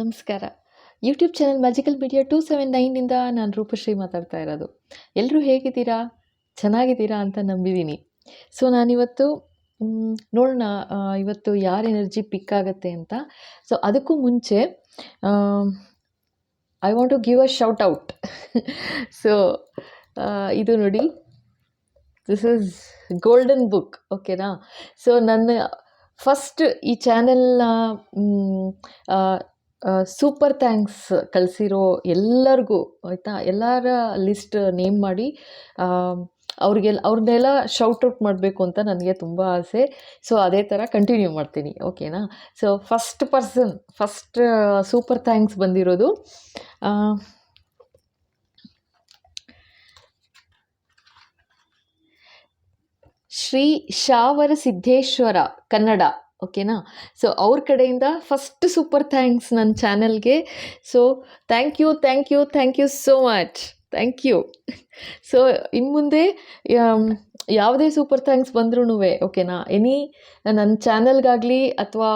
ನಮಸ್ಕಾರ. YouTube channel magical media two seven ನೈನಿಂದ ನಾನು ರೂಪಶ್ರೀ ಮಾತಾಡ್ತಾ ಇರೋದು. ಎಲ್ಲರೂ ಹೇಗಿದ್ದೀರಾ? ಚೆನ್ನಾಗಿದ್ದೀರಾ ಅಂತ ನಂಬಿದ್ದೀನಿ. ಸೊ ನಾನಿವತ್ತು ನೋಡೋಣ ಇವತ್ತು ಯಾರ ಎನರ್ಜಿ ಪಿಕ್ ಆಗುತ್ತೆ ಅಂತ. ಸೊ ಅದಕ್ಕೂ ಮುಂಚೆ I want to give a shout out so ಇದು ನೋಡಿ. ದಿಸ್ ಇಸ್ ಗೋಲ್ಡನ್ ಬುಕ್ ಓಕೆನಾ ಸೊ ನನ್ನ ಫಸ್ಟ್ ಈ ಚಾನೆಲ್ನ ಸೂಪರ್ ಥ್ಯಾಂಕ್ಸ್ ಕಳಿಸಿರೋ ಎಲ್ಲರಿಗೂ, ಆಯಿತಾ? ಎಲ್ಲರ ಲಿಸ್ಟ್ ನೇಮ್ ಮಾಡಿ ಅವ್ರಿಗೆಲ್ಲ ಅವ್ರನ್ನೆಲ್ಲ ಶೌಟೌಟ್ ಮಾಡಬೇಕು ಅಂತ ನನಗೆ ತುಂಬ ಆಸೆ. ಸೊ ಅದೇ ಥರ ಕಂಟಿನ್ಯೂ ಮಾಡ್ತೀನಿ ಓಕೆನಾ so first person first super thanks ಬಂದಿರೋದು ಶ್ರೀ ಶಾವರ ಸಿದ್ದೇಶ್ವರ ಕನ್ನಡ. ಓಕೆನಾ? ಸೊ ಅವ್ರ ಕಡೆಯಿಂದ ಫಸ್ಟ್ ಸೂಪರ್ ಥ್ಯಾಂಕ್ಸ್ ನನ್ನ ಚಾನಲ್ಗೆ. So thank you thank you thank you so much thank you so ಇನ್ನು ಮುಂದೆ ಯಾವುದೇ ಸೂಪರ್ ಥ್ಯಾಂಕ್ಸ್ ಬಂದ್ರೂ ಓಕೆನಾ? ಎನಿ ನನ್ನ ಚಾನಲ್ಗಾಗಲಿ ಅಥವಾ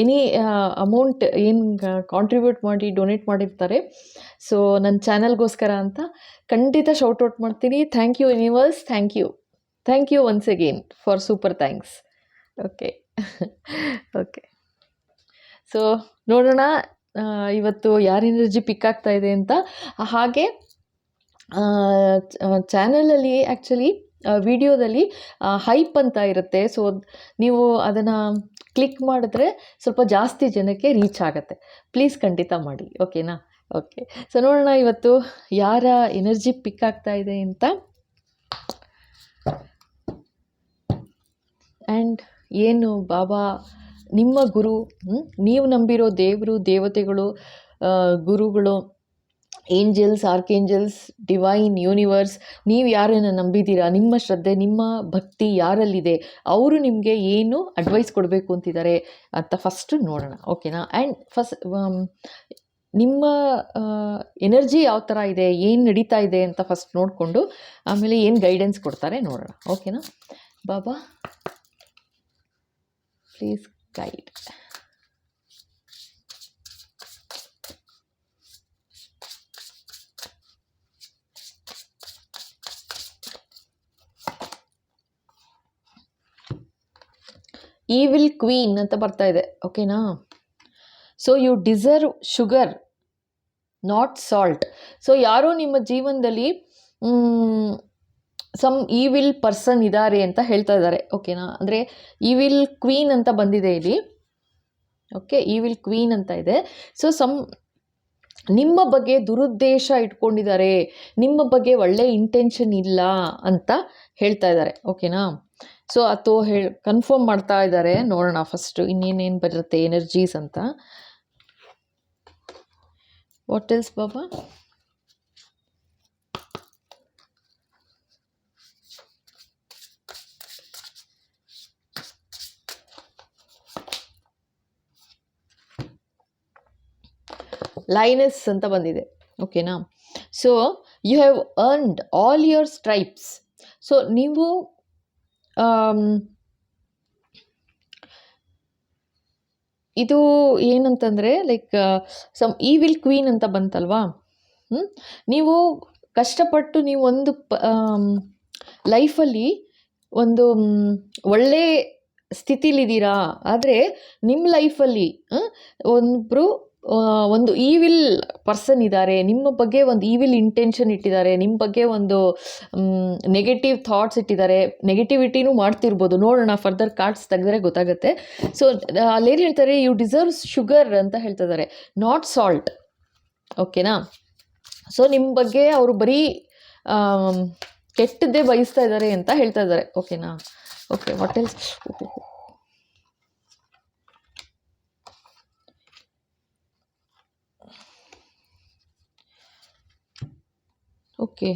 ಎನಿ ಅಮೌಂಟ್ ಏನು ಕಾಂಟ್ರಿಬ್ಯೂಟ್ ಮಾಡಿ ಡೊನೇಟ್ ಮಾಡಿರ್ತಾರೆ. ಸೊ ನನ್ನ ಚಾನಲ್ಗೋಸ್ಕರ ಅಂತ ಖಂಡಿತ ಔಟ್ ಮಾಡ್ತೀನಿ. Thank you universe thank you thank you once again for super thanks okay okay so ನೋಡೋಣ ಇವತ್ತು ಯಾರ ಎನರ್ಜಿ ಪಿಕ್ ಆಗ್ತಾ ಇದೆ ಅಂತ. ಹಾಗೆ ಚಾನಲಲ್ಲಿ ಆ್ಯಕ್ಚುಲಿ ವಿಡಿಯೋದಲ್ಲಿ ಹೈಪ್ ಅಂತ ಇರುತ್ತೆ. ಸೊ ನೀವು ಅದನ್ನು ಕ್ಲಿಕ್ ಮಾಡಿದ್ರೆ ಸ್ವಲ್ಪ ಜಾಸ್ತಿ ಜನಕ್ಕೆ ರೀಚ್ ಆಗುತ್ತೆ. ಪ್ಲೀಸ್ ಖಂಡಿತ ಮಾಡಿ. ಓಕೆನಾ ಓಕೆ ಸೊ ನೋಡೋಣ ಇವತ್ತು ಯಾರ ಎನರ್ಜಿ ಪಿಕ್ ಆಗ್ತಾ ಇದೆ ಅಂತ. ಆ್ಯಂಡ್ ಏನು ಬಾಬಾ, ನಿಮ್ಮ ಗುರು ನೀವು ನಂಬಿರೋ ದೇವರು, ದೇವತೆಗಳು ಗುರುಗಳು, ಏಂಜಲ್ಸ್, ಆರ್ಕೇಂಜಲ್ಸ್, ಡಿವೈನ್ ಯೂನಿವರ್ಸ್, ನೀವು ಯಾರನ್ನು ನಂಬಿದ್ದೀರಾ? ನಿಮ್ಮ ಶ್ರದ್ಧೆ, ನಿಮ್ಮ ಭಕ್ತಿ ಯಾರಲ್ಲಿದೆ? ಅವರು ನಿಮಗೆ ಏನು ಅಡ್ವೈಸ್ ಕೊಡಬೇಕು ಅಂತಿದ್ದಾರೆ ಅಂತ ಫಸ್ಟ್ ನೋಡೋಣ. ಓಕೆನಾ ಆ್ಯಂಡ್ ಫಸ್ಟ್ ನಿಮ್ಮ ಎನರ್ಜಿ ಯಾವ ಥರ ಇದೆ? ಏನು ನಡೀತಾ ಇದೆ ಅಂತ ಫಸ್ಟ್ ನೋಡಿಕೊಂಡು ಆಮೇಲೆ ಏನು ಗೈಡೆನ್ಸ್ ಕೊಡ್ತಾರೆ ನೋಡೋಣ. ಓಕೆನಾ Baba please guide evil queen ಅಂತ ಬರ್ತಾ ಇದೆ ಓಕೆನಾ so you deserve sugar not salt so ಯಾರೋ ನಿಮ್ಮ ಜೀವನದಲ್ಲಿ ಸಮ್ ಈವಿಲ್ ಪರ್ಸನ್ ಇದ್ದಾರೆ ಅಂತ ಹೇಳ್ತಾ ಇದ್ದಾರೆ. ಓಕೆನಾ ಅಂದರೆ ಈವಿಲ್ ಕ್ವೀನ್ ಅಂತ ಬಂದಿದೆ ಇಲ್ಲಿ. ಓಕೆ ಈವಿಲ್ ಕ್ವೀನ್ ಅಂತ ಇದೆ. ಸೊ ಸಮ್ ನಿಮ್ಮ ಬಗ್ಗೆ ದುರುದ್ದೇಶ ಇಟ್ಕೊಂಡಿದ್ದಾರೆ. ನಿಮ್ಮ ಬಗ್ಗೆ ಒಳ್ಳೆ ಇಂಟೆನ್ಷನ್ ಇಲ್ಲ ಅಂತ ಹೇಳ್ತಾ ಇದ್ದಾರೆ. ಓಕೆನಾ ಸೊ ಅದು ಹೇಳಿ ಕನ್ಫರ್ಮ್ ಮಾಡ್ತಾ ಇದ್ದಾರೆ. ನೋಡೋಣ ಫಸ್ಟು ಇನ್ನೇನೇನು ಬರುತ್ತೆ ಎನರ್ಜೀಸ್ ಅಂತ. ವಾಟ್ ಎಲ್ಸ್ ಬಾಬಾ ಲೈನಸ್ ಅಂತ ಬಂದಿದೆ. ಓಕೆನಾ so you have earned all your stripes so ನೀವು ಆಮ್, ಇದು ಏನಂತಂದರೆ ಲೈಕ್ ಸಮ್ ಈವಿಲ್ ಕ್ವೀನ್ ಅಂತ ಬಂತಲ್ವಾ? ನೀವು ಕಷ್ಟಪಟ್ಟು ನೀವು ಒಂದು ಪ ಲೈಫಲ್ಲಿ ಒಂದು ಮ್, ಒಳ್ಳೆ ಸ್ಥಿತಿಲಿದ್ದೀರಾ? ಆದರೆ ನಿಮ್ಮ ಲೈಫಲ್ಲಿ ಒಬ್ಬರು ಒಂದು ಈವಿಲ್ ಪರ್ಸನ್ ಇದ್ದಾರೆ ನಿಮ್ಮ ಬಗ್ಗೆ ಒಂದು ಈವಿಲ್ ಇಂಟೆನ್ಷನ್ ಇಟ್ಟಿದ್ದಾರೆ ನಿಮ್ಮ ಬಗ್ಗೆ ಒಂದು ನೆಗೆಟಿವ್ ಥಾಟ್ಸ್ ಇಟ್ಟಿದ್ದಾರೆ ನೆಗೆಟಿವಿಟಿನೂ ಮಾಡ್ತಿರ್ಬೋದು. ನೋಡೋಣ ಫರ್ದರ್ ಕಾರ್ಡ್ಸ್ ತೆಗೆದ್ರೆ ಗೊತ್ತಾಗುತ್ತೆ. ಸೊ ಅಲ್ಲೇನು ಹೇಳ್ತಾರೆ ಯು ಡಿಸರ್ವ್ ಶುಗರ್ ಅಂತ ಹೇಳ್ತಾ ಇದ್ದಾರೆ ನಾಟ್ ಸಾಲ್ಟ್ ಓಕೆನಾ ಸೊ ನಿಮ್ಮ ಬಗ್ಗೆ ಅವರು ಬರೀ ಕೆಟ್ಟದ್ದೇ ಬಯಸ್ತಾ ಇದ್ದಾರೆ ಅಂತ ಹೇಳ್ತಾ ಇದ್ದಾರೆ ಓಕೆನಾ ಓಕೆ ವಾಟ್ ಎಲ್ಸ್ ಓಕೆ.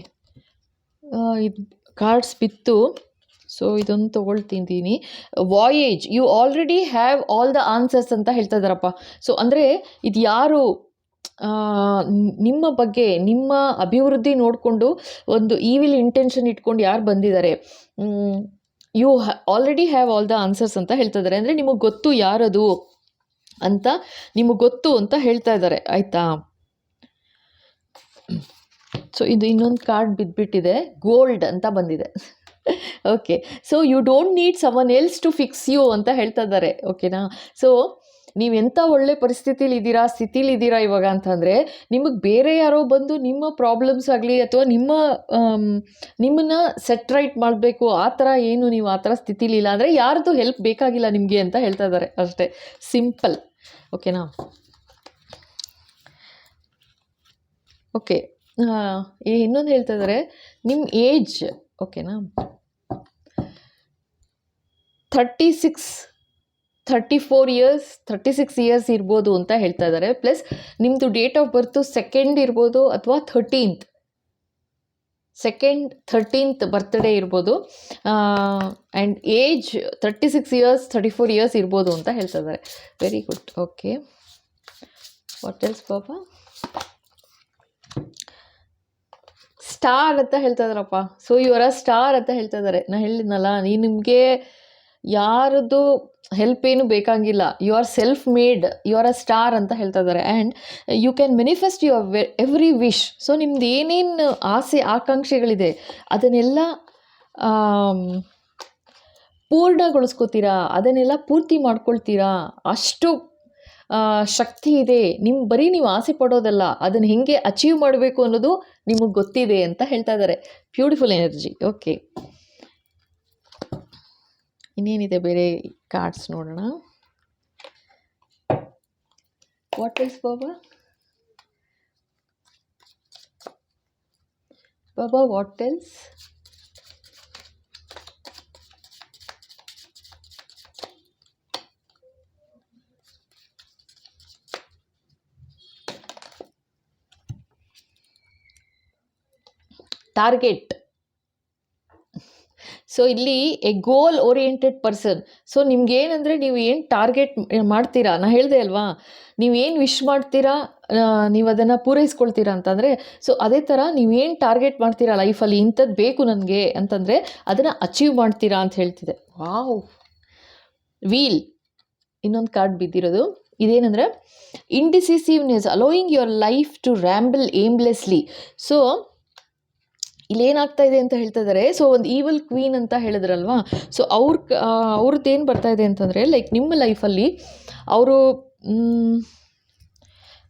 ಇದು ಕಾರ್ಡ್ಸ್ ಬಿತ್ತು. ಸೊ ಇದೊಂದು ತೊಗೊಳ್ತಿದ್ದೀನಿ. Voyage you already have all the answers ಅಂತ ಹೇಳ್ತಾ ಇದ್ದಾರಪ್ಪ. ಸೊ ಅಂದರೆ ಇದು ಯಾರು ನಿಮ್ಮ ಬಗ್ಗೆ, ನಿಮ್ಮ ಅಭಿವೃದ್ಧಿ ನೋಡಿಕೊಂಡು ಒಂದು ಈವಿಲ್ ಇಂಟೆನ್ಷನ್ ಇಟ್ಕೊಂಡು ಯಾರು ಬಂದಿದ್ದಾರೆ? You already have all the answers ಅಂತ ಹೇಳ್ತಾ ಇದ್ದಾರೆ. ಅಂದರೆ ನಿಮಗೆ ಗೊತ್ತು ಯಾರದು ಅಂತ, ನಿಮಗೆ ಗೊತ್ತು ಅಂತ ಹೇಳ್ತಾ ಇದ್ದಾರೆ. ಆಯಿತಾ? ಸೊ ಇದು ಇನ್ನೊಂದು ಕಾರ್ಡ್ ಬಿದ್ದುಬಿಟ್ಟಿದೆ ಗೋಲ್ಡ್ ಅಂತ ಬಂದಿದೆ. Okay so you don't need someone else to fix you ಅಂತ ಹೇಳ್ತಾ ಇದ್ದಾರೆ. ಓಕೆನಾ ಸೊ ನೀವು ಎಂಥ ಒಳ್ಳೆ ಪರಿಸ್ಥಿತಿಲಿ ಇದ್ದೀರಾ, ಸ್ಥಿತಿಲಿ ಇದ್ದೀರಾ ಇವಾಗ ಅಂತಂದರೆ, ನಿಮಗೆ ಬೇರೆ ಯಾರೋ ಬಂದು ನಿಮ್ಮ ಪ್ರಾಬ್ಲಮ್ಸ್ ಆಗಲಿ ಅಥವಾ ನಿಮ್ಮ ನಿಮ್ಮನ್ನ ಸೆಟ್ ರೈಟ್ ಮಾಡಬೇಕು, ಆ ಥರ ಏನು ನೀವು ಆ ಥರ ಸ್ಥಿತಿಲಿ ಇಲ್ಲ ಅಂದರೆ ಯಾರ್ದು ಹೆಲ್ಪ್ ಬೇಕಾಗಿಲ್ಲ ನಿಮಗೆ ಅಂತ ಹೇಳ್ತಾ ಇದ್ದಾರೆ ಅಷ್ಟೇ. ಸಿಂಪಲ್ ಓಕೆನಾ ಓಕೆ ಇನ್ನೊಂದು ಹೇಳ್ತಾ ಇದ್ದಾರೆ ನಿಮ್ಮ ಏಜ್, ಓಕೆನಾ? Thirty six thirty four years thirty six years ಇರ್ಬೋದು ಅಂತ ಹೇಳ್ತಾ ಇದ್ದಾರೆ ಪ್ಲಸ್ ನಿಮ್ಮದು ಡೇಟ್ ಆಫ್ ಬರ್ತು ಸೆಕೆಂಡ್ ಇರ್ಬೋದು ಅಥವಾ ಥರ್ಟೀನ್ತ್. ಸೆಕೆಂಡ್, ಥರ್ಟೀನ್ತ್ ಬರ್ತ್ಡೇ ಇರ್ಬೋದು. And age thirty six years thirty four years ಇರ್ಬೋದು ಅಂತ ಹೇಳ್ತಾ ಇದ್ದಾರೆ very good okay what else Baba star ಅಂತ ಹೇಳ್ತಾ ಸೊ ಇವರ ಸ್ಟಾರ್ ಅಂತ ಹೇಳ್ತಾ ಇದ್ದಾರೆ. ನಾ ಹೇಳಿದ್ನಲ್ಲ, ನೀ ನಿಮಗೆ ಯಾರದ್ದು ಹೆಲ್ಪ್ ಏನು ಬೇಕಾಗಿಲ್ಲ. You are self made you are a star ಅಂತ ಹೇಳ್ತಾ ಇದ್ದಾರೆ. And you can manifest your way every wish so ನಿಮ್ದು ಏನೇನು ಆಸೆ, ಆಕಾಂಕ್ಷೆಗಳಿದೆ, ಅದನ್ನೆಲ್ಲ ಪೂರ್ಣಗೊಳಿಸ್ಕೋತೀರಾ, ಅದನ್ನೆಲ್ಲ ಪೂರ್ತಿ ಮಾಡ್ಕೊಳ್ತೀರಾ, ಅಷ್ಟು ಶಕ್ತಿ ಇದೆ. ನಿಮ್ಮ ಬರೀ ನೀವು ಆಸೆ ಪಡೋದಲ್ಲ, ಅದನ್ನು ಹೆಂಗೆ ಅಚೀವ್ ಮಾಡಬೇಕು ಅನ್ನೋದು ನಿಮಗೆ ಗೊತ್ತಿದೆ ಅಂತ ಹೇಳ್ತಾ ಇದ್ದಾರೆ ಬ್ಯೂಟಿಫುಲ್ ಎನರ್ಜಿ ಓಕೆ ಇನ್ನೇನಿದೆ ಬೇರೆ ಕಾರ್ಡ್ಸ್ ನೋಡೋಣ. What else Baba Baba what else target. So ಇಲ್ಲಿ a goal oriented person so ನಿಮ್ಗೇನಂದರೆ ನೀವು ಏನು ಟಾರ್ಗೆಟ್ ಮಾಡ್ತೀರಾ? ನಾ ಹೇಳಿದೆ ಅಲ್ವಾ? ನೀವೇನು ಏನು ವಿಶ್ ಮಾಡ್ತೀರಾ? ನೀವು ಅದನ್ನು ಪೂರೈಸ್ಕೊಳ್ತೀರಾ ಅಂತಂದರೆ ಸೊ ಅದೇ ಥರ ನೀವೇನು ಟಾರ್ಗೆಟ್ ಮಾಡ್ತೀರಾ ಲೈಫಲ್ಲಿ ಇಂಥದ್ದು ಬೇಕು ನನಗೆ ಅಂತಂದರೆ ಅದನ್ನು ಅಚೀವ್ ಮಾಡ್ತೀರಾ ಅಂತ ಹೇಳ್ತಿದೆ. ವಾವ್. ವೀಲ್ ಇನ್ನೊಂದು ಕಾರ್ಡ್ ಬಿದ್ದಿರೋದು. ಇದೇನೆಂದರೆ indecisiveness allowing your life to ramble aimlessly so ಇಲ್ಲೇನಾಗ್ತಾ ಇದೆ ಅಂತ ಹೇಳ್ತಾ ಇದ್ದಾರೆ ಸೊ ಒಂದು ಈವಲ್ ಕ್ವೀನ್ ಅಂತ ಹೇಳಿದ್ರಲ್ವಾ? ಸೊ ಅವ್ರ ಅವ್ರದ್ದು ಏನು ಬರ್ತಾ ಇದೆ ಅಂತಂದರೆ ಲೈಕ್ ನಿಮ್ಮ ಲೈಫಲ್ಲಿ ಅವರು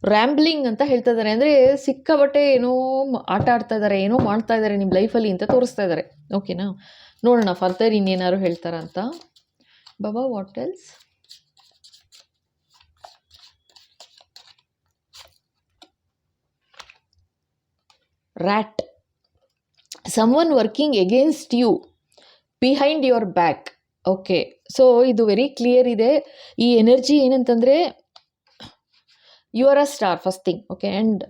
ರ್ಯಾಂಬ್ಲಿಂಗ್ ಅಂತ ಹೇಳ್ತಾ ಇದ್ದಾರೆ ಅಂದರೆ ಸಿಕ್ಕಾಬಟ್ಟೆ ಏನೋ ಆಟ ಆಡ್ತಾ ಇದ್ದಾರೆ ಏನೋ ಮಾಡ್ತಾ ಇದ್ದಾರೆ ನಿಮ್ಮ ಲೈಫಲ್ಲಿ ಅಂತ ತೋರಿಸ್ತಾ ಇದ್ದಾರೆ ಓಕೆನಾ ನೋಡೋಣ, ಫರ್ದರ್ ಇನ್ನೇನಾದ್ರು ಹೇಳ್ತಾರ ಅಂತ. Baba what else rat someone working against you behind your back okay so ಇದು ವೆರಿ ಕ್ಲಿಯರ್ ಇದೆ. ಈ ಎನರ್ಜಿ ಏನಂತಂದರೆ you are a star first thing okay and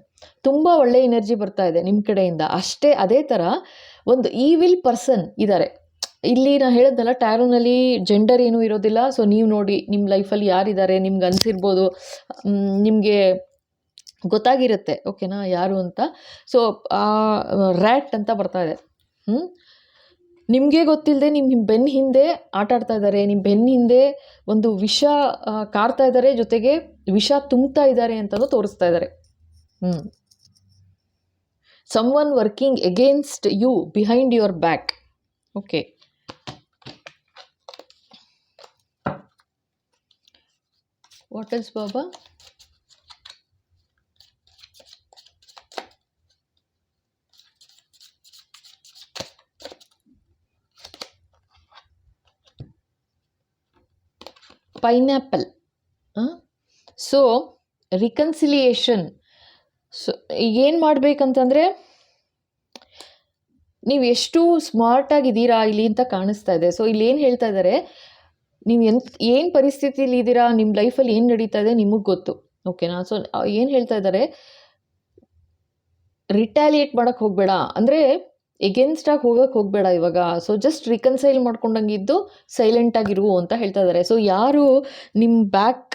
ತುಂಬ ಒಳ್ಳೆ ಎನರ್ಜಿ ಬರ್ತಾ ಇದೆ ನಿಮ್ಮ ಕಡೆಯಿಂದ. ಅಷ್ಟೇ ಅದೇ ಥರ ಒಂದು ಈವಿಲ್ ಪರ್ಸನ್ ಇದ್ದಾರೆ ಇಲ್ಲಿ ನಾನು ಹೇಳಿದ್ನಲ್ಲ ಟ್ಯಾರೋನಲ್ಲಿ ಜೆಂಡರ್ ಏನೂ ಇರೋದಿಲ್ಲ. ಸೊ ನೀವು ನೋಡಿ ನಿಮ್ಮ ಲೈಫಲ್ಲಿ ಯಾರಿದ್ದಾರೆ, ನಿಮ್ಗೆ ಅನಿಸಿರ್ಬೋದು. ನಿಮಗೆ ಗೊತ್ತಾಗಿರುತ್ತೆ, ಓಕೆನಾ, ಯಾರು ಅಂತ. ಸೊ ರ್ಯಾಟ್ ಅಂತ ಬರ್ತಾ ಇದೆ. ಹ್ಞೂ ನಿಮಗೆ ಗೊತ್ತಿಲ್ಲದೆ ನಿಮ್ಮ ಬೆನ್ನ ಹಿಂದೆ ಆಟಾಡ್ತಾ ಇದ್ದಾರೆ ನಿಮ್ಮ ಬೆನ್ನ ಹಿಂದೆ ಒಂದು ವಿಷ ಕಾರ್ತಾ ಇದ್ದಾರೆ ಜೊತೆಗೆ ವಿಷ ತುಂಬ್ತಾ ಇದ್ದಾರೆ ಅಂತಲೂ ತೋರಿಸ್ತಾ ಇದ್ದಾರೆ ಹ್ಞೂ someone working against you behind your back okay. What is Baba pineapple so reconciliation so ಏನು ಮಾಡಬೇಕಂತಂದರೆ, ನೀವು ಎಷ್ಟು ಸ್ಮಾರ್ಟಾಗಿದ್ದೀರಾ ಇಲ್ಲಿ ಅಂತ ಕಾಣಿಸ್ತಾ ಇದೆ. ಸೊ ಇಲ್ಲಿ ಏನು ಹೇಳ್ತಾ ಇದ್ದಾರೆ ನೀವು ಎಂತ, ಏನು ಪರಿಸ್ಥಿತಿಲಿ ಇದ್ದೀರಾ ನಿಮ್ಮ ಲೈಫಲ್ಲಿ ಏನು ನಡೀತಾ ಇದೆ ನಿಮಗೆ ಗೊತ್ತು. ಓಕೆನಾ ಸೊ ಏನು ಹೇಳ್ತಾ ಇದ್ದಾರೆ ರಿಟ್ಯಾಲಿಯೇಟ್ ಮಾಡೋಕ್ಕೆ ಹೋಗಬೇಡ. ಅಂದರೆ ಎಗೇನ್ಸ್ಟಾಗಿ ಹೋಗೋಕ್ಕೆ ಹೋಗಬೇಡ ಇವಾಗ. ಸೊ ಜಸ್ಟ್ ರಿಕನ್ಸೈಲ್ ಮಾಡ್ಕೊಂಡಂಗಿದ್ದು ಸೈಲೆಂಟಾಗಿರು ಅಂತ ಹೇಳ್ತಾ ಇದ್ದಾರೆ ಸೊ ಯಾರು ನಿಮ್ಮ ಬ್ಯಾಕ್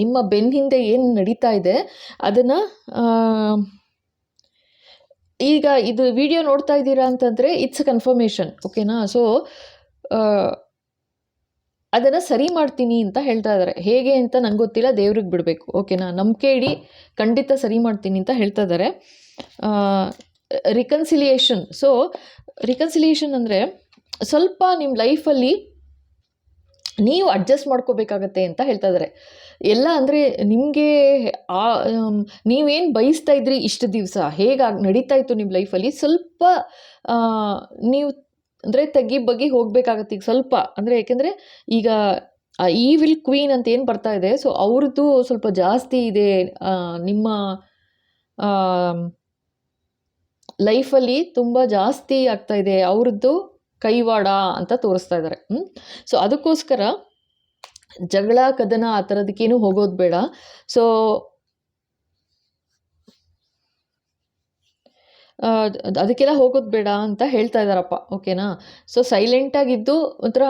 ನಿಮ್ಮ ಬೆನ್ ಹಿಂದೆ ಏನು ನಡೀತಾ ಇದೆ, ಅದನ್ನು ಈಗ ಇದು ವಿಡಿಯೋ ನೋಡ್ತಾ ಇದ್ದೀರಾ ಅಂತಂದರೆ ಇಟ್ಸ್ ಅ ಕನ್ಫರ್ಮೇಷನ್ ಓಕೆನಾ ಸೊ ಅದನ್ನು ಸರಿ ಮಾಡ್ತೀನಿ ಅಂತ ಹೇಳ್ತಾ ಇದ್ದಾರೆ ಹೇಗೆ ಅಂತ ನಂಗೆ ಗೊತ್ತಿಲ್ಲ, ದೇವ್ರಿಗೆ ಬಿಡಬೇಕು ಓಕೆನಾ ನಂಬಿಕೆ ಇಡಿ, ಖಂಡಿತ ಸರಿ ಮಾಡ್ತೀನಿ ಅಂತ ಹೇಳ್ತಾ ಇದ್ದಾರೆ ರಿಕನ್ಸಿಲಿಯೇಷನ್ ಸೊ ರಿಕನ್ಸಿಲಿಯೇಷನ್ ಅಂದರೆ ಸ್ವಲ್ಪ ನಿಮ್ಮ ಲೈಫಲ್ಲಿ ನೀವು ಅಡ್ಜಸ್ಟ್ ಮಾಡ್ಕೋಬೇಕಾಗತ್ತೆ ಅಂತ ಹೇಳ್ತಾ ಇದ್ದಾರೆ ಎಲ್ಲ ಅಂದರೆ ನಿಮಗೆ ಆ ನೀವೇನು ಬಯಸ್ತಾ ಇದ್ರಿ ಇಷ್ಟು ದಿವಸ? ಹೇಗಾಗಿ ನಡೀತಾ ಇತ್ತು ನಿಮ್ಮ ಲೈಫಲ್ಲಿ ಸ್ವಲ್ಪ ನೀವು ಅಂದರೆ ತೆಗಿ ಬಗ್ಗಿ ಹೋಗಬೇಕಾಗತ್ತೆ ಈಗ ಸ್ವಲ್ಪ. ಅಂದರೆ ಯಾಕೆಂದರೆ ಈಗ ಈ ವಿಲ್ ಕ್ವೀನ್ ಅಂತ ಏನು ಬರ್ತಾ ಇದೆ? ಸೊ ಅವ್ರದ್ದು ಸ್ವಲ್ಪ ಜಾಸ್ತಿ ಇದೆ ನಿಮ್ಮ ಲೈಫಲ್ಲಿ ತುಂಬ ಜಾಸ್ತಿ ಆಗ್ತಾ ಇದೆ, ಅವ್ರದ್ದು ಕೈವಾಡ ಅಂತ ತೋರಿಸ್ತಾ ಇದ್ದಾರೆ ಸೊ ಅದಕ್ಕೋಸ್ಕರ ಜಗಳ, ಕದನ ಆ ಥರದಕ್ಕೇನು ಹೋಗೋದು ಬೇಡ. ಸೊ ಅದಕ್ಕೆಲ್ಲ ಹೋಗೋದು ಬೇಡ ಅಂತ ಹೇಳ್ತಾ ಇದ್ದಾರಪ್ಪ ಓಕೆನಾ ಸೊ ಸೈಲೆಂಟಾಗಿದ್ದು ಒಂಥರ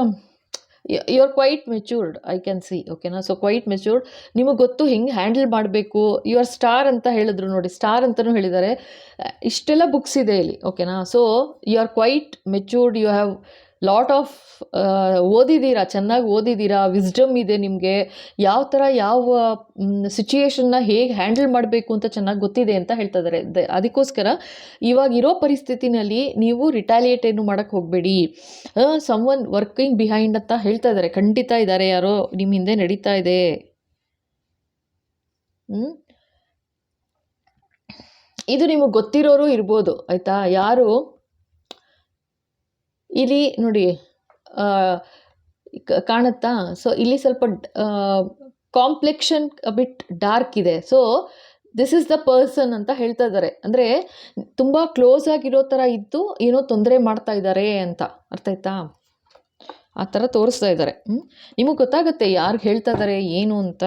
you are quite matured I can see ಓಕೆನಾ ಸೊ ಕ್ವೈಟ್ ಮೆಚ್ಯೂರ್ಡ್ ನಿಮಗೆ ಗೊತ್ತು ಹೆಂಗೆ ಹ್ಯಾಂಡಲ್ ಮಾಡಬೇಕು? ಯು ಆರ್ ಸ್ಟಾರ್ ಅಂತ ಹೇಳಿದ್ರು ನೋಡಿ ಸ್ಟಾರ್ ಅಂತಲೂ ಹೇಳಿದ್ದಾರೆ. ಇಷ್ಟೆಲ್ಲ ಬುಕ್ಸ್ ಇದೆ ಇಲ್ಲಿ ಓಕೆನಾ so you are quite matured you have lot of ಓದಿದ್ದೀರಾ? ಚೆನ್ನಾಗಿ ಓದಿದ್ದೀರಾ? ವಿಸ್ಡಮ್ ಇದೆ ನಿಮಗೆ. ಯಾವ ಥರ ಯಾವ ಸಿಚುಯೇಷನ್ನ ಹೇಗೆ ಹ್ಯಾಂಡಲ್ ಮಾಡಬೇಕು ಅಂತ ಚೆನ್ನಾಗಿ ಗೊತ್ತಿದೆ ಅಂತ ಹೇಳ್ತಾ ಇದ್ದಾರೆ ಅದಕ್ಕೋಸ್ಕರ ಇವಾಗ ಇರೋ ಪರಿಸ್ಥಿತಿನಲ್ಲಿ ನೀವು ರಿಟಾಲಿಯೇಟ್ ಏನು ಮಾಡೋಕ್ಕೆ ಹೋಗಬೇಡಿ. ಸಮ್ ಒನ್ ವರ್ಕಿಂಗ್ ಬಿಹೈಂಡ್ ಅಂತ ಹೇಳ್ತಾ ಇದ್ದಾರೆ ಖಂಡಿತ ಇದ್ದಾರೆ ಯಾರೋ ನಿಮ್ಮ ಹಿಂದೆ ನಡೀತಾ ಇದೆ. ಇದು ನಿಮಗೆ ಗೊತ್ತಿರೋರು ಇರ್ಬೋದು, ಆಯಿತಾ? ಯಾರು? ಇಲ್ಲಿ ನೋಡಿ ಕಾಣುತ್ತಾ? ಸೊ ಇಲ್ಲಿ ಸ್ವಲ್ಪ ಕಾಂಪ್ಲೆಕ್ಷನ್ ಬಿಟ್ ಡಾರ್ಕ್ ಇದೆ. So this is the person ಅಂತ ಹೇಳ್ತಾ ಇದ್ದಾರೆ. ಅಂದರೆ ತುಂಬ ಕ್ಲೋಸ್ ಆಗಿರೋ ಥರ ಇದ್ದು ಏನೋ ತೊಂದರೆ ಮಾಡ್ತಾ ಇದ್ದಾರೆ ಅಂತ. ಅರ್ಥ ಆಯ್ತಾ? ಆ ಥರ ತೋರಿಸ್ತಾ ಇದ್ದಾರೆ. ನಿಮಗೆ ಗೊತ್ತಾಗುತ್ತೆ ಯಾರು ಹೇಳ್ತಾ ಇದ್ದಾರೆ ಏನು ಅಂತ.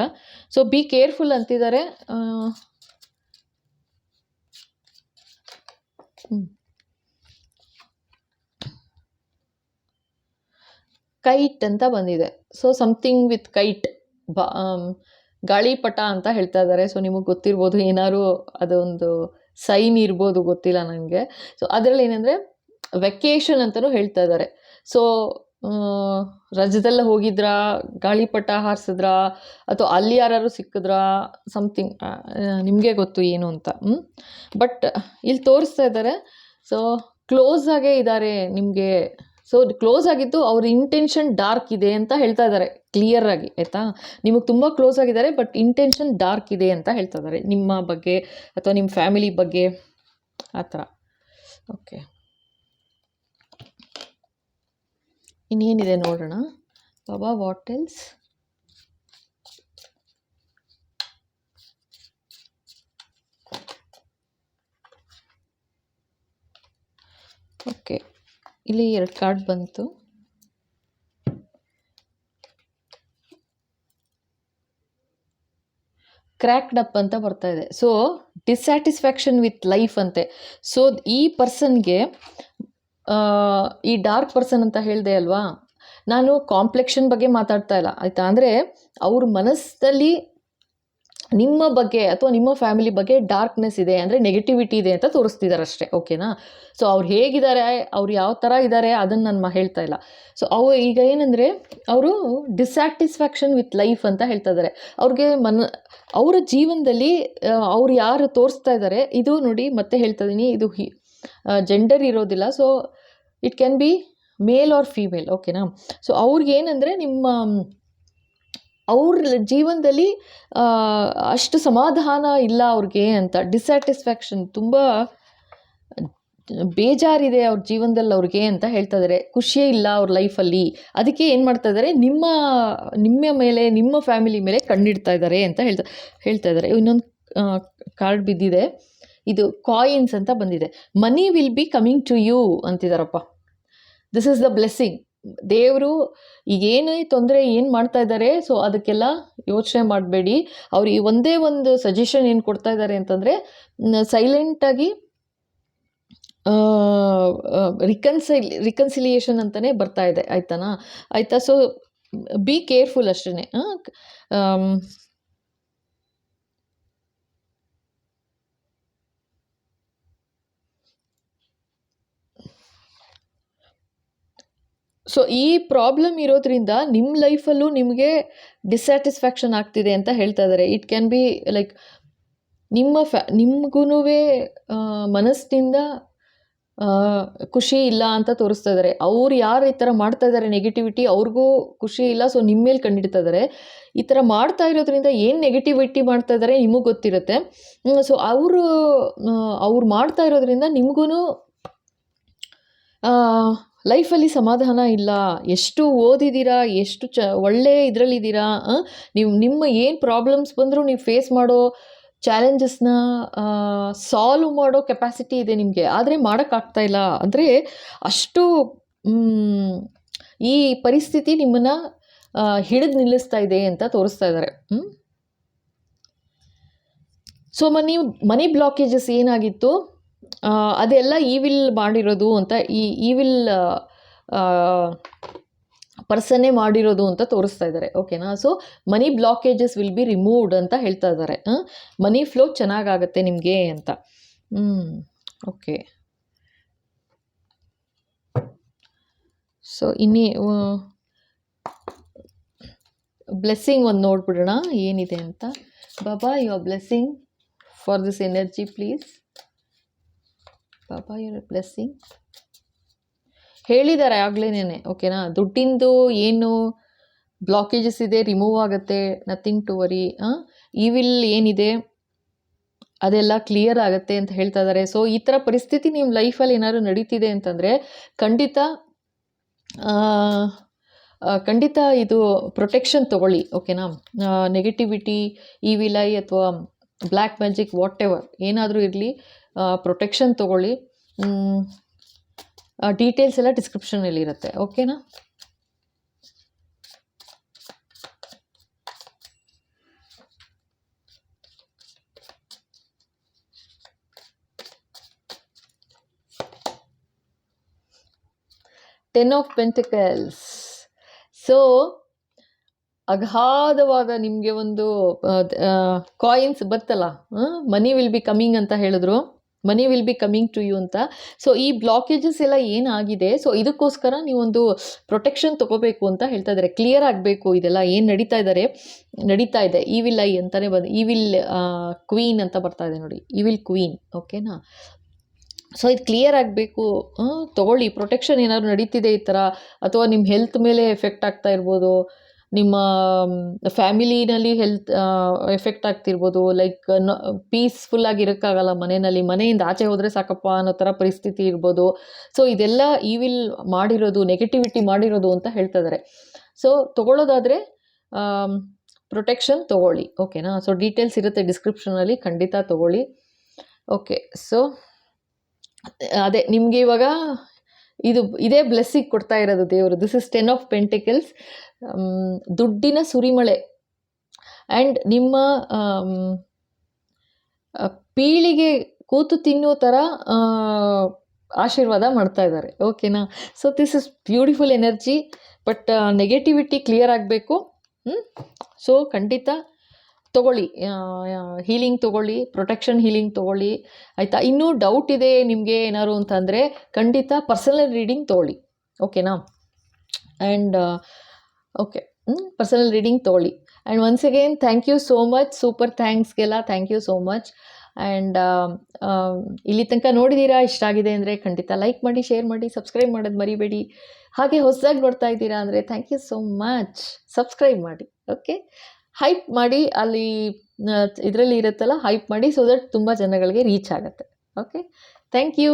ಸೊ ಬಿ ಕೇರ್ಫುಲ್ ಅಂತಿದ್ದಾರೆ. ಆ, ಕೈಟ್ ಅಂತ ಬಂದಿದೆ. ಸೊ ಸಮಥಿಂಗ್ ವಿತ್ ಕೈಟ್ ಬಾ ಗಾಳಿಪಟ ಅಂತ ಹೇಳ್ತಾ ಇದ್ದಾರೆ. ಸೊ ನಿಮಗೆ ಗೊತ್ತಿರ್ಬೋದು ಏನಾದ್ರು ಅದೊಂದು ಸೈನ್ ಇರ್ಬೋದು, ಗೊತ್ತಿಲ್ಲ ನನಗೆ ಸೊ ಅದರಲ್ಲಿ ಏನಂದರೆ ವೆಕೇಷನ್ ಅಂತಲೂ ಹೇಳ್ತಾ ಇದ್ದಾರೆ. ಸೊ ರಜದಲ್ಲಿ ಹೋಗಿದ್ರಾ? ಗಾಳಿಪಟ ಹಾರಿಸಿದ್ರಾ? ಅಥವಾ ಅಲ್ಲಿ ಯಾರು ಸಿಕ್ಕಿದ್ರಾ? ಸಮಥಿಂಗ್ ನಿಮಗೆ ಗೊತ್ತು ಏನು ಅಂತ ಬಟ್ ಇಲ್ಲಿ ತೋರಿಸ್ತಾ ಇದ್ದಾರೆ. ಸೊ ಕ್ಲೋಸ್ ಆಗೇ ಇದ್ದಾರೆ ನಿಮಗೆ ಸೊ ಕ್ಲೋಸ್ ಆಗಿದ್ದು ಅವ್ರ ಇಂಟೆನ್ಷನ್ ಡಾರ್ಕ್ ಇದೆ ಅಂತ ಹೇಳ್ತಾ ಇದ್ದಾರೆ. ಕ್ಲಿಯರ್ ಆಗಿ, ಆಯಿತಾ? ನಿಮಗೆ ತುಂಬ ಕ್ಲೋಸ್ ಆಗಿದ್ದಾರೆ ಬಟ್ ಇಂಟೆನ್ಷನ್ ಡಾರ್ಕ್ ಇದೆ ಅಂತ ಹೇಳ್ತಾ ಇದ್ದಾರೆ. ನಿಮ್ಮ ಬಗ್ಗೆ ಅಥವಾ ನಿಮ್ಮ ಫ್ಯಾಮಿಲಿ ಬಗ್ಗೆ, ಆ ಥರ. ಓಕೆ ಇನ್ನೇನಿದೆ ನೋಡೋಣ? ಬಾಬಾ ವಾಟ್ ಎಲ್ಸ್ ಓಕೆ ಇಲ್ಲಿ ಎರಡು ಕಾರ್ಡ್ ಬಂತು. ಕ್ರ್ಯಾಕ್ಡ್ ಅಪ್ ಅಂತ ಬರ್ತಾ ಇದೆ. ಸೊ ಡಿಸ್ಸ್ಯಾಟಿಸ್ಫ್ಯಾಕ್ಷನ್ ವಿತ್ ಲೈಫ್ ಅಂತೆ. ಸೊ ಈ ಪರ್ಸನ್ಗೆ ಈ ಡಾರ್ಕ್ ಪರ್ಸನ್ ಅಂತ ಹೇಳಿದೆ ಅಲ್ವಾ? ನಾನು ಕಾಂಪ್ಲೆಕ್ಷನ್ ಬಗ್ಗೆ ಮಾತಾಡ್ತಾ ಇಲ್ಲ. ಆಯಿತಾ? ಅಂದರೆ, ಅವ್ರ ಮನಸ್ಸಲ್ಲಿ ನಿಮ್ಮ ಬಗ್ಗೆ ಅಥವಾ ನಿಮ್ಮ ಫ್ಯಾಮಿಲಿ ಬಗ್ಗೆ ಡಾರ್ಕ್ನೆಸ್ ಇದೆ ಅಂದರೆ ನೆಗೆಟಿವಿಟಿ ಇದೆ ಅಂತ ತೋರಿಸ್ತಿದ್ದಾರೆ ಅಷ್ಟೇ ಓಕೆನಾ ಸೊ ಅವ್ರು ಹೇಗಿದ್ದಾರೆ, ಅವ್ರು ಯಾವ ಥರ ಇದ್ದಾರೆ ಅದನ್ನು ನಾನು ಹೇಳ್ತಾ ಇಲ್ಲ. ಸೊ ಅವು ಈಗ ಏನಂದರೆ ಅವರು ಡಿಸ್ಸ್ಯಾಟಿಸ್ಫ್ಯಾಕ್ಷನ್ ವಿತ್ ಲೈಫ್ ಅಂತ ಹೇಳ್ತಾ ಇದ್ದಾರೆ ಅವ್ರಿಗೆ ಮನ, ಅವರ ಜೀವನದಲ್ಲಿ ಅವ್ರು ಯಾರು ತೋರಿಸ್ತಾ ಇದ್ದಾರೆ ಇದು ನೋಡಿ ಮತ್ತೆ ಹೇಳ್ತಾ ಇದ್ದೀನಿ ಇದು ಜೆಂಡರ್ ಇರೋದಿಲ್ಲ. So it can be male or female ಓಕೆನಾ ಸೊ ಅವ್ರಿಗೆ ಏನಂದರೆ ನಿಮ್ಮ ಅವ್ರ ಜೀವನದಲ್ಲಿ ಅಷ್ಟು ಸಮಾಧಾನ ಇಲ್ಲ ಅವ್ರಿಗೆ ಅಂತ. ಡಿಸ್ಸ್ಯಾಟಿಸ್ಫ್ಯಾಕ್ಷನ್ ತುಂಬ ಬೇಜಾರಿದೆ ಅವ್ರ ಜೀವನದಲ್ಲಿ ಅವ್ರಿಗೆ ಅಂತ ಹೇಳ್ತಾ ಇದ್ದಾರೆ ಖುಷಿಯೇ ಇಲ್ಲ ಅವ್ರ ಲೈಫಲ್ಲಿ ಅದಕ್ಕೆ ಏನು ಮಾಡ್ತಾ ಇದ್ದಾರೆ ನಿಮ್ಮ ನಿಮ್ಮ ಮೇಲೆ, ನಿಮ್ಮ ಫ್ಯಾಮಿಲಿ ಮೇಲೆ ಕಣ್ಣಿಡ್ತಾ ಇದ್ದಾರೆ ಅಂತ ಹೇಳ್ತಾ ಹೇಳ್ತಾ ಇದ್ದಾರೆ ಇನ್ನೊಂದು ಕಾರ್ಡ್ ಬಿದ್ದಿದೆ. ಇದು ಕಾಯಿನ್ಸ್ ಅಂತ ಬಂದಿದೆ. Money will be coming to you ಅಂತಿದಾರಪ್ಪ. This is the blessing ದೇವರು ಈಗೇನೇ ತೊಂದರೆ ಏನು ಮಾಡ್ತಾ ಇದ್ದಾರೆ ಸೊ ಅದಕ್ಕೆಲ್ಲ ಯೋಚನೆ ಮಾಡಬೇಡಿ. ಅವರು ಈ ಒಂದೇ ಒಂದು ಸಜೆಷನ್ ಏನು ಕೊಡ್ತಾ ಇದ್ದಾರೆ ಅಂತಂದರೆ ಸೈಲೆಂಟಾಗಿ ರಿಕನ್ಸೈಲ್ ರಿಕನ್ಸಿಲಿಯೇಷನ್ ಅಂತಲೇ ಬರ್ತಾ ಇದೆ. ಆಯ್ತಾನಾ? ಆಯಿತಾ? ಸೊ ಬಿ ಕೇರ್ಫುಲ್ ಅಷ್ಟೇ ಸೊ ಈ ಪ್ರಾಬ್ಲಮ್ ಇರೋದ್ರಿಂದ ನಿಮ್ಮ ಲೈಫಲ್ಲೂ ನಿಮಗೆ ಡಿಸ್ಸ್ಯಾಟಿಸ್ಫ್ಯಾಕ್ಷನ್ ಆಗ್ತಿದೆ ಅಂತ ಹೇಳ್ತಾ ಇದ್ದಾರೆ ಇಟ್ ಕ್ಯಾನ್ ಬಿ ಲೈಕ್ ನಿಮ್ಮ ಫ್ಯಾ ನಿಮ್ಗೂ ಮನಸ್ಸಿನಿಂದ ಖುಷಿ ಇಲ್ಲ ಅಂತ ತೋರಿಸ್ತಾ ಇದ್ದಾರೆ ಅವ್ರು ಯಾರು ಈ ಥರ ಮಾಡ್ತಾ ಇದ್ದಾರೆ ನೆಗೆಟಿವಿಟಿ ಅವ್ರಿಗೂ ಖುಷಿ ಇಲ್ಲ. ಸೊ ನಿಮ್ಮ ಮೇಲೆ ಕಂಡಿಡ್ತಾ ಇದ್ದಾರೆ ಈ ಥರ ಮಾಡ್ತಾ ಇರೋದ್ರಿಂದ ಏನು ನೆಗೆಟಿವಿಟಿ ಮಾಡ್ತಾ ಇದ್ದಾರೆ ನಿಮಗೆ ಗೊತ್ತಿರುತ್ತೆ. ಸೊ ಅವರು ಅವ್ರು ಮಾಡ್ತಾ ಇರೋದ್ರಿಂದ ನಿಮಗೂ ಲೈಫಲ್ಲಿ ಸಮಾಧಾನ ಇಲ್ಲ. ಎಷ್ಟು ಓದಿದ್ದೀರಾ? ಎಷ್ಟು ಚ ಒಳ್ಳೆಯ ಇದರಲ್ಲಿದ್ದೀರಾ? ನೀವು ನಿಮ್ಮ ಏನು ಪ್ರಾಬ್ಲಮ್ಸ್ ಬಂದರೂ ನೀವು ಫೇಸ್ ಮಾಡೋ ಚಾಲೆಂಜಸ್ನ ಸಾಲ್ವ್ ಮಾಡೋ ಕೆಪಾಸಿಟಿ ಇದೆ ನಿಮಗೆ. ಆದರೆ ಮಾಡೋಕ್ಕಾಗ್ತಾ ಇಲ್ಲ. ಅಂದರೆ ಅಷ್ಟು ಈ ಪರಿಸ್ಥಿತಿ ನಿಮ್ಮನ್ನು ಹಿಡಿದು ನಿಲ್ಲಿಸ್ತಾ ಇದೆ ಅಂತ ತೋರಿಸ್ತಾ ಇದ್ದಾರೆ ಸೊ ಮ, ನೀವು ಮನಿ ಬ್ಲಾಕೇಜಸ್ ಏನಾಗಿತ್ತು? ಅದೆಲ್ಲ ಈವಿಲ್ ಮಾಡಿರೋದು ಅಂತ ಈ ಈವಿಲ್ ಪರ್ಸನ್ನೇ ಮಾಡಿರೋದು ಅಂತ ತೋರಿಸ್ತಾ ಇದ್ದಾರೆ. ಓಕೆನಾ so money blockages will be removed ಅಂತ ಹೇಳ್ತಾ ಇದ್ದಾರೆ. ಮನಿ ಫ್ಲೋ ಚೆನ್ನಾಗಾಗತ್ತೆ ನಿಮಗೆ ಅಂತ. ಹ್ಞೂ ಓಕೆ ಸೊ ಇನ್ನೇ ಬ್ಲೆಸ್ಸಿಂಗ್ ಒಂದು ನೋಡ್ಬಿಡೋಣ. ಏನಿದೆ ಅಂತ? Baba your blessing for this energy please Baba your blessing ಹೇಳಿದ್ದಾರೆ ಆಗ್ಲೇನೆ ಓಕೆನಾ ದುಡ್ಡಿಂದು ಏನು ಬ್ಲಾಕೇಜಸ್ ಇದೆ ರಿಮೂವ್ ಆಗುತ್ತೆ ನಥಿಂಗ್ ಟು ವರಿ ಈವಿಲ್ ಏನಿದೆ, ಅದೆಲ್ಲ ಕ್ಲಿಯರ್ ಆಗುತ್ತೆ ಅಂತ ಹೇಳ್ತಾ ಇದ್ದಾರೆ ಸೊ ಈ ಥರ ಪರಿಸ್ಥಿತಿ ನಿಮ್ಮ ಲೈಫಲ್ಲಿ ಏನಾದ್ರು ನಡೀತಿದೆ ಅಂತಂದರೆ, ಖಂಡಿತ ಖಂಡಿತ ಇದು ಪ್ರೊಟೆಕ್ಷನ್ ತೊಗೊಳ್ಳಿ ಓಕೆನಾ ನೆಗೆಟಿವಿಟಿ ಈ ವಿಲೈ ಅಥವಾ ಬ್ಲ್ಯಾಕ್ ಮ್ಯಾಜಿಕ್ ವಾಟ್ ಎವರ್ ಏನಾದರೂ ಇರಲಿ ಪ್ರೊಟೆಕ್ಷನ್ ತಗೊಳ್ಳಿ. ಡೀಟೇಲ್ಸ್ ಎಲ್ಲ ಡಿಸ್ಕ್ರಿಪ್ಷನಲ್ಲಿ ಇರುತ್ತೆ. ಓಕೆನಾ ಟೆನ್ ಆಫ್ ಪೆಂಟಿಕಲ್ಸ್ ಸೊ ಅಗಾಧವಾದ ನಿಮಗೆ ಒಂದು ಕಾಯಿನ್ಸ್ ಬತ್ತಲ್ಲ. ಮನಿ ವಿಲ್ ಬಿ ಕಮಿಂಗ್ ಅಂತ ಹೇಳಿದ್ರು. Money will be coming to you ಅಂತ. ಸೊ ಈ ಬ್ಲಾಕೇಜಸ್ ಎಲ್ಲ ಏನಾಗಿದೆ? ಸೊ ಇದಕ್ಕೋಸ್ಕರ ನೀವೊಂದು ಪ್ರೊಟೆಕ್ಷನ್ ತೊಗೋಬೇಕು ಅಂತ ಹೇಳ್ತಾ ಇದ್ದಾರೆ. ಕ್ಲಿಯರ್ ಆಗಬೇಕು ಇದೆಲ್ಲ. ಏನು ನಡೀತಾ ಇದ್ದಾರೆ? ನಡೀತಾ ಇದೆ. ಈ ವಿಲ್ ಐ ಅಂತಲೇ ಬಂದು ಈ ವಿಲ್ ಕ್ವೀನ್ ಅಂತ ಬರ್ತಾ ಇದೆ ನೋಡಿ. ಈ ವಿಲ್ ಕ್ವೀನ್ ಓಕೆನಾ ಸೊ ಇದು ಕ್ಲಿಯರ್ ಆಗಬೇಕು. ತೊಗೊಳ್ಳಿ. ಪ್ರೊಟೆಕ್ಷನ್ ಏನಾದ್ರು ನಡೀತಿದೆ ಈ ಥರ? ಅಥವಾ ನಿಮ್ಮ ಹೆಲ್ತ್ ಮೇಲೆ ಎಫೆಕ್ಟ್ ಆಗ್ತಾ ಇರ್ಬೋದು? ನಿಮ್ಮ ಫ್ಯಾಮಿಲಿನಲ್ಲಿ ಹೆಲ್ತ್ ಎಫೆಕ್ಟ್ ಆಗ್ತಿರ್ಬೋದು, ಲೈಕ್ ಪೀಸ್ಫುಲ್ ಆಗಿ ಇರೋಕ್ಕಾಗಲ್ಲ ಮನೆಯಲ್ಲಿ, ಮನೆಯಿಂದ ಆಚೆ ಹೋದರೆ ಸಾಕಪ್ಪ ಅನ್ನೋ ಥರ ಪರಿಸ್ಥಿತಿ ಇರ್ಬೋದು. ಸೊ, ಇದೆಲ್ಲ ಈವಿಲ್ ಮಾಡಿರೋದು, ನೆಗೆಟಿವಿಟಿ ಮಾಡಿರೋದು ಅಂತ ಹೇಳ್ತಾ ಇದ್ದಾರೆ ಸೊ, ತೊಗೊಳ್ಳೋದಾದರೆ ಪ್ರೊಟೆಕ್ಷನ್ ತೊಗೊಳ್ಳಿ, ಓಕೆನಾ? ಸೊ, ಡೀಟೇಲ್ಸ್ ಇರುತ್ತೆ ಡಿಸ್ಕ್ರಿಪ್ಷನಲ್ಲಿ ಖಂಡಿತ ತೊಗೊಳ್ಳಿ. ಓಕೆ, ಸೊ, ಅದೇ, ನಿಮಗೆ ಇವಾಗ ಇದು ಇದೇ ಬ್ಲೆಸ್ಸಿಗೆ ಕೊಡ್ತಾ ಇರೋದು ದೇವರು. This is ten of pentacles ದುಡ್ಡಿನ ಸುರಿಮಳೆ. ಆ್ಯಂಡ್ ನಿಮ್ಮ ಪೀಳಿಗೆ ಕೂತು ತಿನ್ನೋ ಥರ ಆಶೀರ್ವಾದ ಮಾಡ್ತಾ ಇದ್ದಾರೆ. ಓಕೆನಾ so this is beautiful energy but negativity clear ಆಗಬೇಕು. ಸೊ ಖಂಡಿತ ತೊಗೊಳ್ಳಿ ಹೀಲಿಂಗ್ ತೊಗೊಳ್ಳಿ ಪ್ರೊಟೆಕ್ಷನ್ ಹೀಲಿಂಗ್ ತೊಗೊಳ್ಳಿ, ಆಯಿತಾ? ಇನ್ನೂ ಡೌಟ್ ಇದೆ ನಿಮಗೆ ಏನಾದ್ರು ಅಂತಂದರೆ ಖಂಡಿತ ಪರ್ಸನಲ್ ರೀಡಿಂಗ್ ತೊಗೊಳ್ಳಿ ಓಕೆನಾ ಆ್ಯಂಡ್ ಓಕೆ ಪರ್ಸನಲ್ ರೀಡಿಂಗ್ ತೊಗೊಳ್ಳಿ. And once again thank you so much super ಥ್ಯಾಂಕ್ಸ್ಗೆಲ್ಲ thank you so much and ಇಲ್ಲಿ ತನಕ ನೋಡಿದ್ದೀರಾ ಇಷ್ಟ ಆಗಿದೆ ಅಂದರೆ ಖಂಡಿತ ಲೈಕ್ ಮಾಡಿ ಶೇರ್ ಮಾಡಿ ಸಬ್ಸ್ಕ್ರೈಬ್ ಮಾಡೋದು ಮರಿಬೇಡಿ. ಹಾಗೆ ಹೊಸದಾಗಿ ನೋಡ್ತಾ ಇದ್ದೀರಾ ಅಂದರೆ thank you so much subscribe ಮಾಡಿ ಓಕೆ ಹೈಪ್ ಮಾಡಿ ಅಲ್ಲಿ ಇದರಲ್ಲಿ ಇರುತ್ತಲ್ಲ, ಹೈಪ್ ಮಾಡಿ ಸೊ ದಟ್ ತುಂಬ ಜನಗಳಿಗೆ ರೀಚ್ ಆಗುತ್ತೆ. Okay thank you